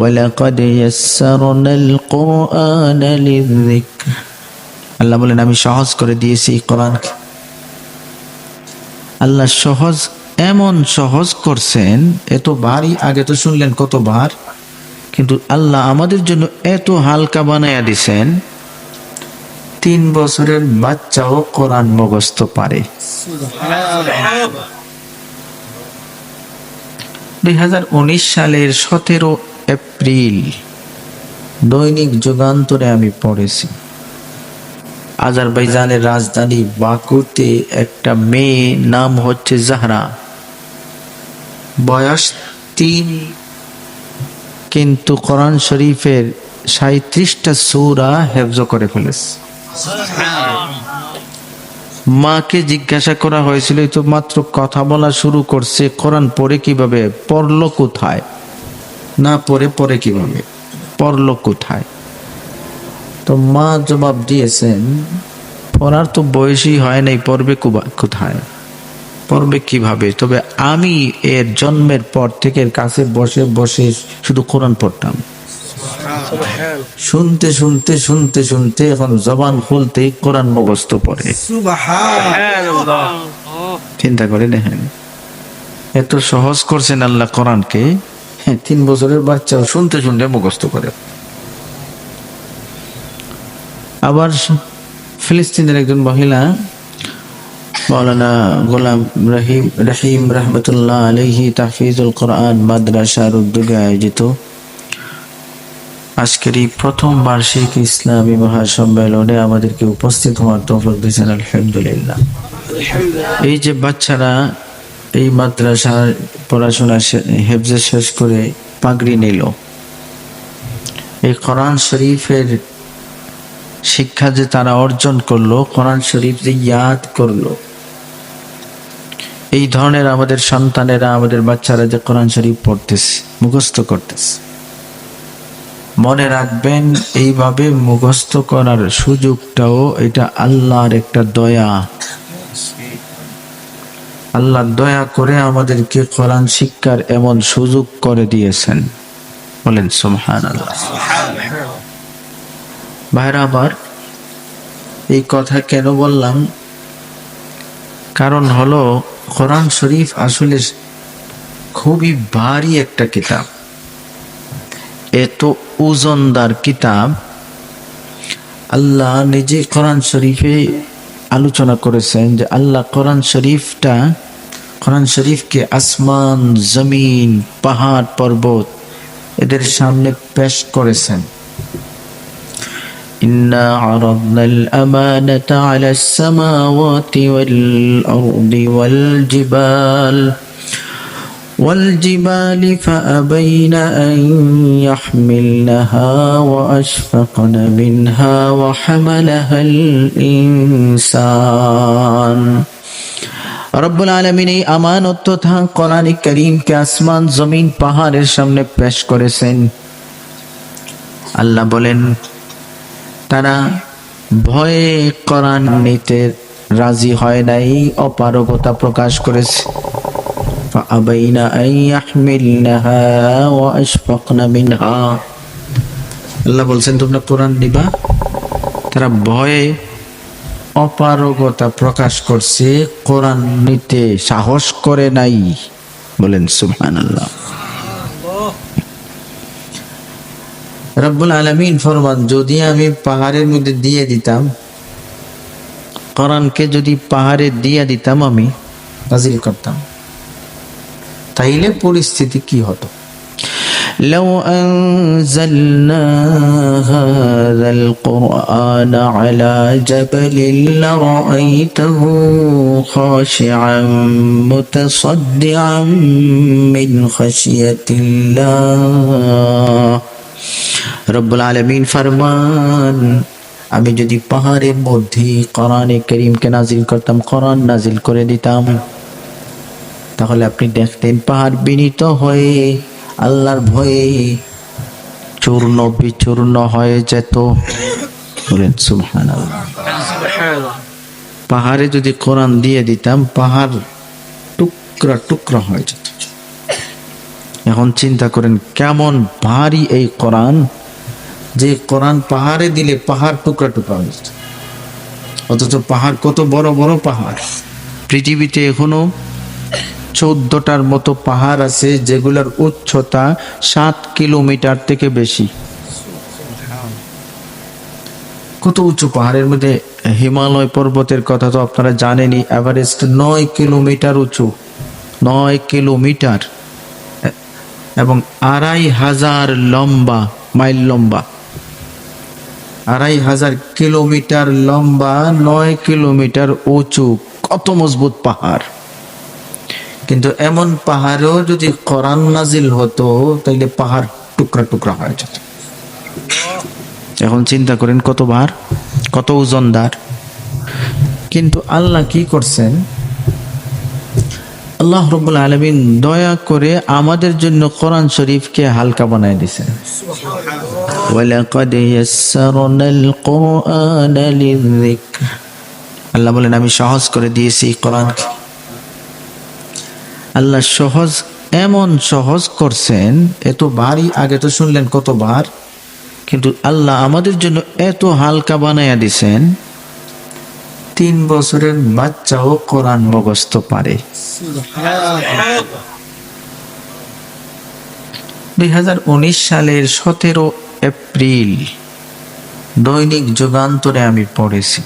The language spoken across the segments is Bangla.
ولقد يسرنا القرآن للذكر আল্লাহ বলেন আমি সহজ করে দিয়েছি এই কোরআনকে আল্লাহ সহজ এমন সহজ করছেন এত ভারী আগে তো শুনলেন কতবার কিন্তু আল্লাহ আমাদের জন্য এত হালকা বানাইয়া দিছেন তিন বছরের বাচ্চাও কোরআন মুখস্থ পারে দুই হাজার উনিশ সালের সতেরো এপ্রিল। দৈনিক যুগান্তরে আমি পড়েছি। আজারবাইজানের রাজধানী বাকুতে একটা মেয়ে নাম হচ্ছে জাহরা। বয়স তিন, কিন্তু কোরআন শরীফের সাঁত্রিশটা সূরা হেফজ করে ফেলেছে। মাকে জিজ্ঞাসা করা হয়েছিল তো মাত্র কথা বলা শুরু করছে, কোরআন পড়ে কীভাবে? পড়ল কোথায়? না পড়ে পড়ে কীভাবে? পড়ল কোথায়? তো মা জবাব দিয়েছেন পড়ার তো বয়সই হয় নাই পড়বে কোথায়? পড়বে কীভাবে? তবে আমি এর জন্মের পর থেকে কাছে বসে বসে শুধু কোরআন পড়তাম। শুনতে শুনতে শুনতে শুনতে এখন জবান খুলতেই কোরআন মুখস্থ পড়ে। চিন্তা করে দেখেন এত সহজ করছেন আল্লাহ কোরআনকে। হ্যাঁ, তিন বছরের বাচ্চা শুনতে শুনতে মুখস্থ করে। আবার ফিলিস্তিনের একজন মহিলা মৌলানা গোলাম রহিম রহিম রহমতুল্লাহ আলহি তাফিজুল কোরআন মাদ্রাসার উদ্যোগে আয়োজিত আজকের এই প্রথম বার্ষিক ইসলামী মহাসম্মেলনে আমাদেরকে উপস্থিত হওয়ার তৌফিক দিয়েছেন আলহামদুলিল্লাহ। এই যে বাচ্চারা এই মাদ্রাসার পড়াশোনা হেফজে শেষ করে পাগড়ি নিল। এই কোরআন শরীফের শিক্ষা যে তারা অর্জন করল, কোরআন শরীফ যে ইয়াদ করল, এই ধরনের আমাদের সন্তানেরা, আমাদের বাচ্চারা যে কোরআন শরীফ পড়তেছে, মুখস্থ করতেছে। মনে রাখবেন, এইভাবে মুখস্থ করার সুযোগটাও এটা আল্লাহর একটা দয়া। আল্লাহ দয়া করে আমাদেরকে কোরআন শিক্ষার এমন সুযোগ করে দিয়েছেন। বলেন সুমহান ভাইরা আমার, এই কথা কেন বললাম? কারণ হলো, কোরআন শরীফ আসলে খুবই ভারী একটা কিতাব। এত ওজনদার কিতাব, আল্লাহ নিজে কোরআন শরীফে আলোচনা করেছেন যে আল্লাহ কোরআন শরীফটা কোরআন শরীফকে আসমান জমিন পাহাড় পর্বত এদের সামনে পেশ করেছেন إنا عرضنا الأمانة على السماوات والأرض والجبال والجبال فأبين أن يحملنها وأشفقن منها وحملها الإنسان রব্বুল আলমিন এই আমানত তথা কোরআন করিমকে আসমান জমিন পাহাড়ের সামনে পেশ করেছেন আল্লাহ বলেন তারা ভয়ে কোরআন নিতে রাজি হয় নাই অপারগতা প্রকাশ করেছে فأبين أن يحملنها وأشفقن منها আল্লাহ বলছেন তোমরা কোরআন নিবা তারা ভয়ে অপারগতা প্রকাশ করছে কোরআন নিতে সাহস করে নাই বলেন সুবহান আল্লাহ রব্বুল আলমিন ফরমান যদি আমি পাহাড়ের মধ্যে দিয়ে দিতাম কোরআনকে যদি পাহাড়ে দিয়ে দিতাম আমি নাজিল করতাম তাইলে পরিস্থিতি কি হতো لو أنزلنا هذا القرآن على جبل لرأيته خاشعا متصدعا من خشية الله রব্বুল আলমিন ফরমান আমি যদি পাহাড়ের মধ্যে কোরআনে করিমকে নাজিল করতাম কোরআন নাজিল করে দিতাম তাহলে আপনি দেখতেন পাহাড় বিনীত হয়ে আল্লাহর ভয়ে চূর্ণ বিচূর্ণ হয়ে যেত। বলেন পাহাড়ে যদি কোরআন দিয়ে দিতাম পাহাড় টুকরা টুকরা হয়ে যেত। এখন চিন্তা করেন কেমন ভারী এই কোরআন যে কোরআন পাহাড়ে দিলে পাহাড় টুকরা টুকরা হয়ে যেত। অথচ পাহাড় কত বড় বড় পাহাড়। পৃথিবীতে এখনও চোদ্দটার মতো পাহাড় আছে, যেগুলোর উচ্চতা সাত কিলোমিটার থেকে বেশি। কত উঁচু পাহাড়ের মধ্যে হিমালয় পর্বতের কথা তো আপনারা জানেনই, এভারেস্ট নয় কিলোমিটার উঁচু, নয় কিলোমিটার, এবং আড়াই হাজার লম্বা, মাইল লম্বা। আড়াই হাজার কিলোমিটার লম্বা, নয় কিলোমিটার উঁচু, কত মজবুত পাহাড়। কিন্তু এমন পাহাড়েও যদি কোরআন নাজিল হতো তাইলে পাহাড় টুকরা টুকরা হয়ে যেত। এখন চিন্তা করেন কত ভার কত ওজনদার কিন্তু আল্লাহ কি করছেন? আল্লাহ রব্বুল আলমিন দয়া করে আমাদের জন্য কোরআন শরীফকে হালকা বানায় কুরআন লিযিকর আল্লাহ বলেন আমি সহজ করে দিয়েছি কোরআনকে। আল্লাহ সহজ, এমন সহজ করছেন, এত ভারী, আগে তো শুনলেন কতবার, কিন্তু আল্লাহ আমাদের জন্য এত হালকা বানাইয়া দিছেন। তিন বছরের বাচ্চাও কোরআন মুখস্থ পারে। দুই হাজার উনিশ সালের সতেরো এপ্রিল দৈনিক যুগান্তরে আমি পড়েছি।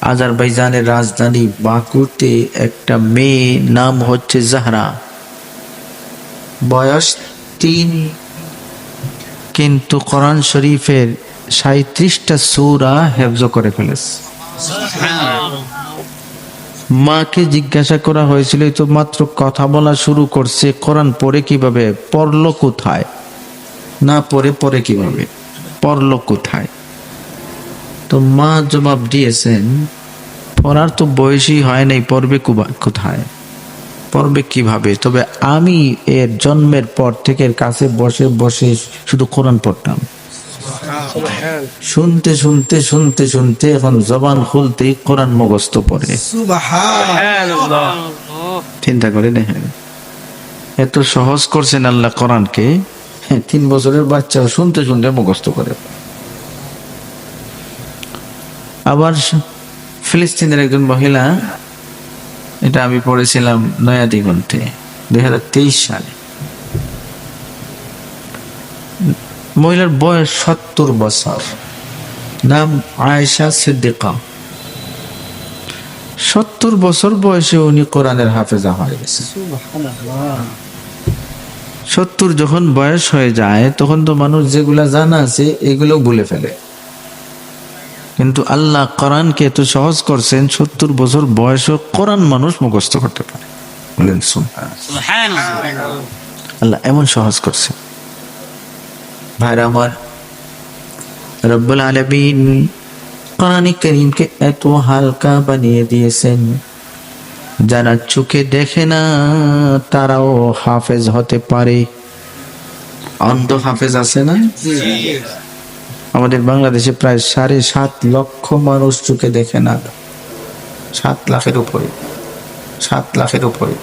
আজারবাইজানের রাজধানী বাকুতে একটা মেয়ে নাম হচ্ছে জাহরা। বয়স তিন, কিন্তু কোরআন শরীফের সাঁত্রিশটা সূরা হেফজ করে ফেলেছে। মাকে জিজ্ঞাসা করা হয়েছিল তো মাত্র কথা বলা শুরু করছে, কোরআন পড়ে কীভাবে? পড়ল কোথায়? না, পড়ে পড়ে কীভাবে? পড়ল কোথায়? তো মা জবাব দিয়েছেন পড়ার তো বয়সই হয় নাই পড়বে কোথায়? পড়বে কীভাবে? তবে আমি এর জন্মের পর থেকে কাছে বসে বসে শুধু কোরআন পড়তাম। শুনতে শুনতে শুনতে শুনতে এখন জবান খুলতেই কোরআন মুখস্থ পড়ে। চিন্তা করে দেখেন এত সহজ করছেন আল্লাহ কোরআনকে। হ্যাঁ, তিন বছরের বাচ্চা শুনতে শুনতে মুখস্থ করে। আবার ফিলিস্তিনের একজন মহিলা, এটা আমি পড়েছিলাম নয়া দিগন্তে দুই হাজার তেইশ সালে। মহিলার বয়স সত্তর বছর। নাম আয়েশা সিদ্দিকা। সত্তর বছর বয়সে উনি কোরআনের হাফেজা হয়ে গেছে। সত্তর যখন বয়স হয়ে যায়, তখন তো মানুষ যেগুলা জানা আছে, এগুলো ভুলে ফেলে। কিন্তু আল্লাহ কোরআনকে এত সহজ করছেন সত্তর বছর বয়সও কোরআন মানুষ মুখস্থ করতে পারে। বলেন আল্লাহ এমন সহজ করছে ভাইরা আমার রব্বুল আলমিন কোরআনে করিমকে এত হালকা বানিয়ে দিয়েছেন যারা চোখে দেখে না তারাও হাফেজ হতে পারে। অন্ধ হাফেজ আছে না? আমাদের বাংলাদেশে প্রায় সাড়ে সাত লক্ষ মানুষ চোখে দেখে না। সাত লাখের উপরে। সাত লাখের উপরে।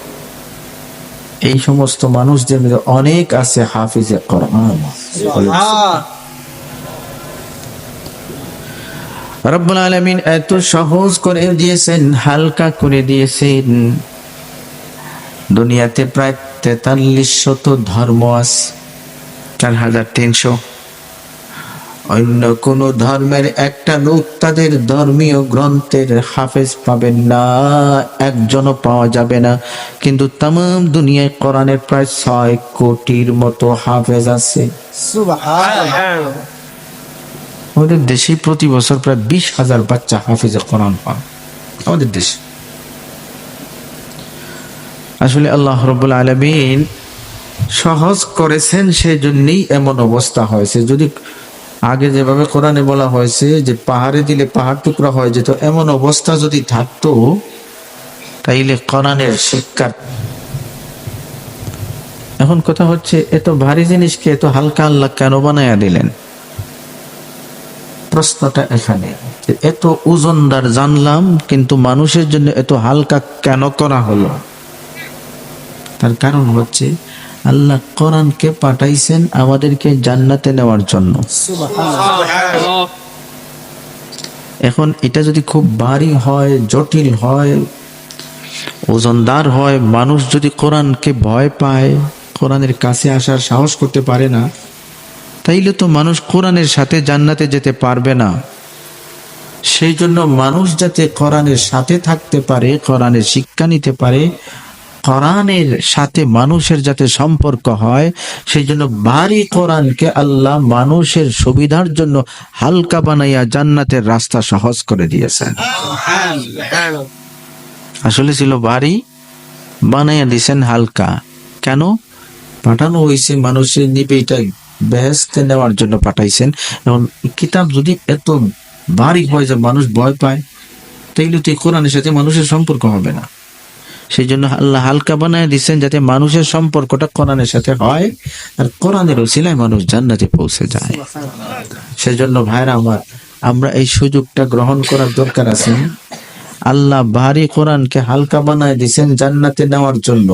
এই সমস্ত মানুষদের মধ্যে অনেক আছে হাফিজে রব্বুল আলামিন এত সহজ করে দিয়েছেন, হালকা করে দিয়েছেন। দুনিয়াতে প্রায় তেতাল্লিশ শত ধর্ম আছে, চার হাজার তিনশো। অন্য কোন ধর্মের একটা লোক তাদের ধর্মীয় গ্রন্থের হাফেজ পাবেন না একজনও পাওয়া যাবে না। কিন্তু তাম দুনিয়ায় কোরআনের প্রায় ছয় কোটির মতো হাফেজ আছে। আমাদের দেশে প্রতি বছর প্রায় বিশ হাজার বাচ্চা হাফিজে কোরআন পান আমাদের দেশে। আসলে আল্লাহ রব্বুল আলমিন সহজ করেছেন সেই জন্যই এমন অবস্থা হয়েছে। যদি আগে যেভাবে কোরআনে বলা হয়েছে যে পাহাড়ে দিলে পাহাড় টুকরা হয়ে যেত এমন অবস্থা যদি থাকতো, তাইলে কোরআনের শিক্ষার এখন কথা হচ্ছে, এত ভারী জিনিসকে এত হালকা আল্লাহ কেন বানায়া দিলেন? প্রশ্নটা এখানে এত ওজনদার জানলাম, কিন্তু মানুষের জন্য এত হালকা কেন করা হলো? তার কারণ হচ্ছে আল্লাহ কোরআনকে পাঠাইছেন আমাদেরকে জান্নাতে নেওয়ার জন্য। এখন এটা যদি খুব ভারী হয়, জটিল হয়, ওজনদার হয়, মানুষ যদি কোরআনকে ভয় পায়, কোরআনের কাছে আসার সাহস করতে পারে না, তাইলে তো মানুষ কোরআনের সাথে জান্নাতে যেতে পারবে না। সেই জন্য মানুষ যাতে কোরআনের সাথে থাকতে পারে, কোরআনের শিক্ষা নিতে পারে কোরআনের সাথে মানুষের যাতে সম্পর্ক হয় সেই জন্য ভারী কোরআনকে আল্লাহ মানুষের সুবিধার জন্য হালকা বানাইয়া জান্নাতের রাস্তা সহজ করে দিয়েছেন। আসলে ছিল ভারী বানাইয়া দিয়েছেন হালকা। কেন? পাঠানো হয়েছে, মানুষের নিবে এটা বেহেস্তে নেওয়ার জন্য পাঠাইছেন। এবং কিতাব যদি এত ভারী হয় যে মানুষ ভয় পায়, তাইলে তো কোরআনের সাথে মানুষের সম্পর্ক হবে না। সেই জন্য আল্লাহ হালকা বানায় দিচ্ছেন যাতে মানুষের সম্পর্কটা কোরআনের সাথে হয় আর কোরআনের ওসিলায় মানুষ জান্নাতে পৌঁছে যায়। সেজন্য ভাইরা আমার, আমরা এই সুযোগটা গ্রহণ করার দরকার আছে। আল্লাহ ভারী কোরআনকে হালকা বানায় দিচ্ছেন জান্নাতে নেওয়ার জন্য।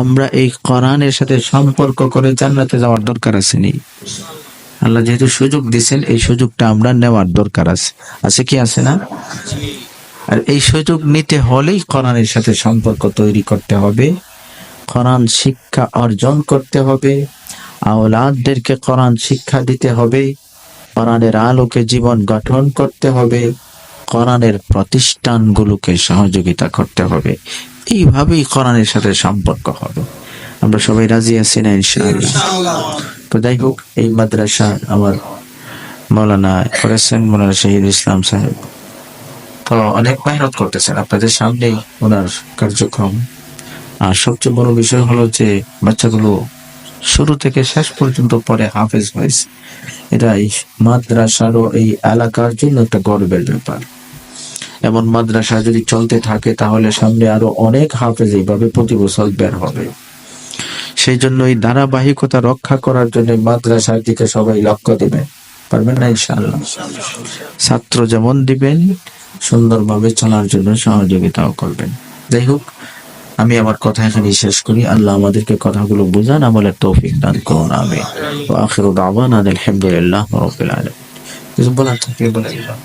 আমরা এই কোরআনের সাথে সম্পর্ক করে জান্নাতে যাওয়ার দরকার আছে নি আল্লাহ যেহেতু সুযোগ দিচ্ছেন এই সুযোগটা আমরা নেওয়ার দরকার আছে আছে কি, আছে না? আর এই সুযোগ নিতে হলেই কোরআনের সাথে সম্পর্ক তৈরি করতে হবে। কোরআন শিক্ষা অর্জন করতে হবে। আওলাদদেরকে কোরআন শিক্ষা দিতে হবে। কোরআনের আলোকে জীবন গঠন করতে হবে। কোরআনের প্রতিষ্ঠানগুলোকে সহযোগিতা করতে হবে। এইভাবেই কোরআনের সাথে সম্পর্ক হবে। আমরা সবাই রাজি আছি না, ইনশাআল্লাহ? তো যাই হোক, এই মাদ্রাসা আমার মৌলানা করেছেন মৌলানা শহীদ ইসলাম সাহেব অনেক মেহনত করতেছেন। আপনাদের সামনেই ওনার কার্যক্রম। আর সবচেয়ে বড় বিষয় হলো যে বাচ্চাগুলো শুরু থেকে শেষ পর্যন্ত পরে হাফেজ হয়েছে এটা এই মাদ্রাসারও এই এলাকার জন্য একটা গর্বের ব্যাপার। এমন মাদ্রাসা যদি চলতে থাকে, তাহলে সামনে আরও অনেক হাফেজ এইভাবে প্রতি বছর বের হবে। সেই জন্য এই ধারাবাহিকতা রক্ষা করার জন্য মাদ্রাসার দিকে সবাই লক্ষ্য দিবেন। পারবেন না, ইনশাআল্লাহ? ছাত্র যেমন দিবেন সুন্দরভাবে চলার জন্য সহযোগিতাও করবেন। যাই হোক আমি আমার কথা এখানে শেষ করি। আল্লাহ আমাদেরকে কথাগুলো বুঝান আমলের তৌফিক দান করুন আমি আখির দাওয়ান আলহামদুলিল্লাহ রাব্বিল আলামিন। কিছু বলার থাকলে বলে দিলাম?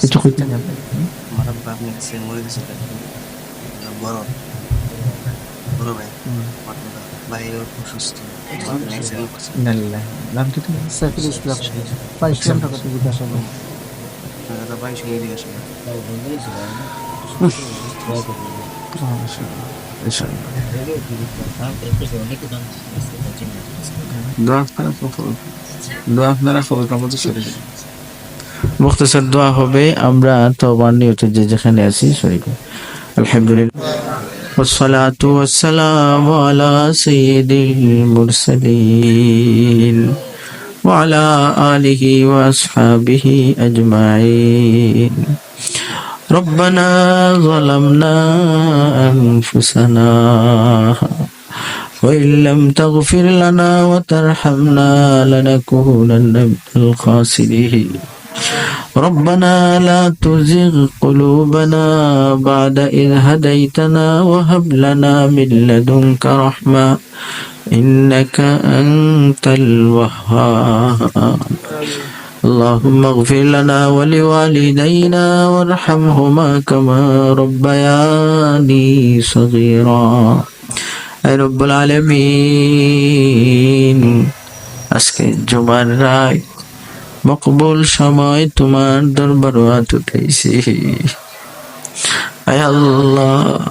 কিছু বড় বড় ভাই। ভাই অসুস্থ। মুখতাসার দোয়া হবে আমরা তবার নিয়ত যে যেখানে আছি শরীর আলহামদুলিল্লাহ والصلاة والسلام على سيد المرسلين وعلى آله وأصحابه أجمعين ربنا ظلمنا أنفسنا وإن لم تغفر لنا وترحمنا لنكونن من الخاسرين ربنا لا تزغ قلوبنا بعد إذ هديتنا وهب لنا من لدنك رحمة إنك أنت الوهاب اللهم اغفر لنا ولوالدينا وارحمهما كما ربياني صغيرا أي رب العالمين আজকে জুমার রায় মকবুল সময় তোমার দরবার উঠাইছি। আয় আল্লাহ,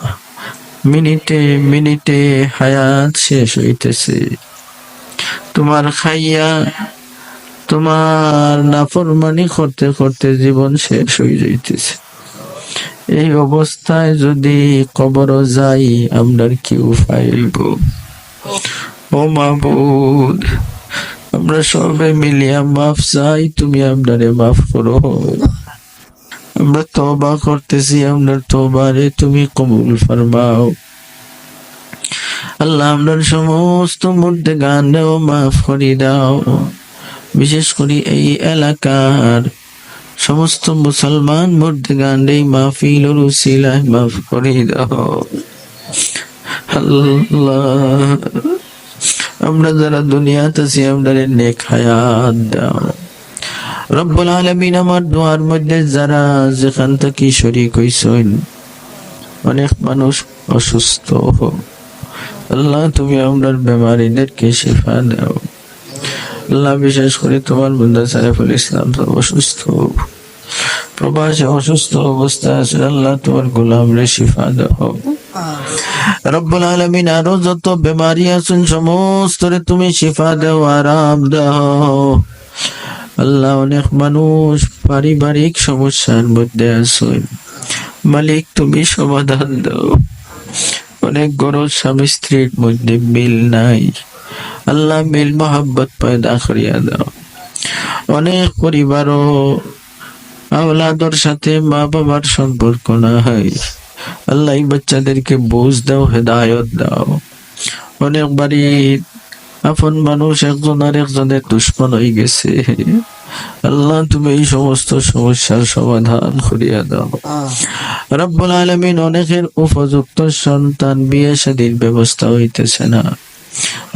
মিনিটে মিনিটে হায়াত শেষ হইতেছে। তোমার খাইয়া, তোমার নাফরমানি করতে করতে জীবন শেষ হয়ে যাইতেছে। এই অবস্থায় যদি কবর যাই আপনার কি উপায় ও মাবুদ আমরা সবাই মিলিয়া মাফ চাই, তুমি আপনারে মাফ করো। আমরা তবা করতেছি আপনার তবারে তুমি কবুল ফরমাও। আল্লাহ আপনার সমস্ত মধ্যে গানেও মাফ করি দাও। বিশেষ করে এই এলাকার সমস্ত মুসলমান মুর্দগান এই মাহফিল উসিলায় মাফ করে দাও। আল্লাহ আমরা যারা দুনিয়াতে আছি আমরা নেক হায়াত দাও। রব্বুল আলামিন আমার দোয়ার মধ্যে যারা যেখান থেকে শরীক হইছেন, অনেক মানুষ অসুস্থ হোক। আল্লাহ, তুমি আমরা বেমারিদেরকে শিফা দাও। আল্লাহ, বিশেষ করে তোমার বন্ধু সাইফুল ইসলাম তো অসুস্থ প্রবাসে অসুস্থ অবস্থা আছে, আল্লাহ, তোমার গোলাম রে শিফা দাও। রব্বুল আলামিন আরও যত বেমারি আছেন সমস্ত তুমি শিফা দাও, আরাম দাও। আল্লাহ অনেক মানুষ পারিবারিক সমস্যার মধ্যে আছেন। মালিক, তুমি সমাধান দাও। অনেক গরু স্বামী স্ত্রীর মধ্যে মিল নাই। আল্লাহ মিল, মোহাব্বত পয়দা করিয়া দাও। অনেক পরিবারও আওলাদর সাথে মা বাবার সম্পর্ক না হয় আল্লাহ এই বাচ্চাদেরকে বুঝ দাও হেদায়ত দাও। অনেক বাড়ি আপন মানুষ একজন আর একজনের দুশ্মন হয়ে গেছে। আল্লাহ তুমি এই সমস্ত সমস্যার সমাধান করিয়া দাও। রব্বুল আলমিন অনেকের উপযুক্ত সন্তান বিয়ে শাদীর ব্যবস্থা হইতেছে না।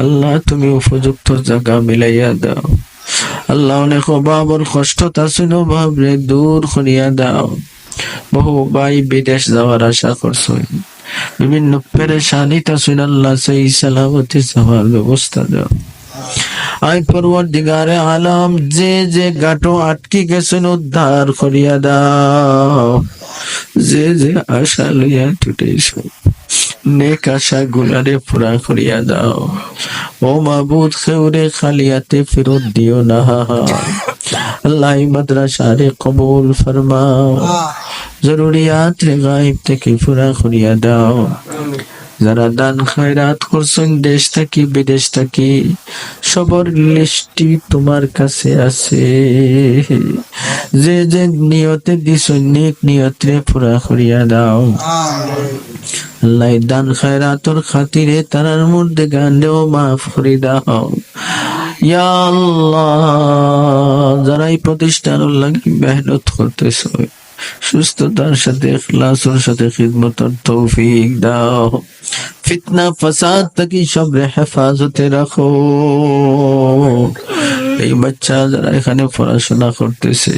আল্লাহ তুমি উপযুক্ত জায়গা মিলাইয়া দাও। আল্লাহ অনেক অভাবর কষ্ট তাছিল ভাবরে দূর করিয়া দাও। বহু ভাই বিদেশ যাওয়ার আশা করছেন। বিভিন্ন পেরেশানি তাছিল আল্লাহ সেই সালামতি যাওয়ার ব্যবস্থা দাও আয় পরবর দিগারে আলম যে যে গাটো আটকে গেছেন উদ্ধার করিয়া দাও। যে যে আশা লইয়া টুটেছ নেক আশা গুলারে পুরা করিয়া দাও। ও মাবুদ, খেউরে খালিয়াতে ফেরত দিও না। আল্লাহ মাদ্রাসারে কবুল ফরমাও। জরুরিয়াত রে গাইব থেকে পুরা করিয়া দাও। যারা দান খয়রাত করছেন দেশ থাকি বিদেশ থাকি সবর লিস্টি তোমার কাছে আছে। যে যে নিয়তে দিছ নিক নিয়তে পুরা করিয়া দাও। আল্লাহ দান খয়রাতর খাতিরে তারার মধ্যে গান্ডেও মাফ করে দাও। যারা এই প্রতিষ্ঠানের লাগি মেহনত করতেছ, সুস্থতার সাথে, ইখলাসের সাথে খিদমতের তৌফিক দাও। ফিতনা, ফাসাদ থেকে সবরে হেফাজতে রাখো। এই বাচ্চা যারা এখানে পড়াশোনা করতেছে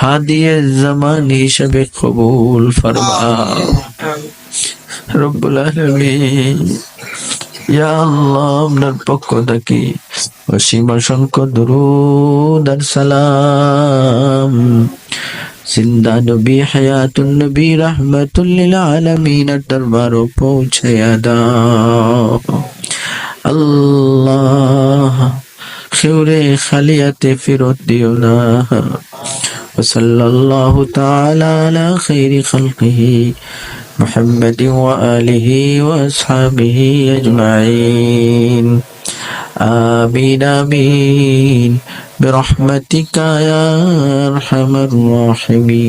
হাদিয়ে জামান হিসাবে কবুল ফরমাও। রব্বুল আলামিন। ইয়া আল্লাহ আপনার পক্ষ থেকে অসীম অসংখ্য দরুদ আর সালাম জিন্দা নবী হায়াতুন নবী রহমাতুল লিল আলামিন দরবার পৌঁছায়া দাও আল্লাহ খেউরে খালিয়াতে ফেরত দিও না وصلى الله تعالى على خير خلقه محمد وآله وأصحابه أجمعين. آمين آمين. برحمتك يا أرحم الراحمين.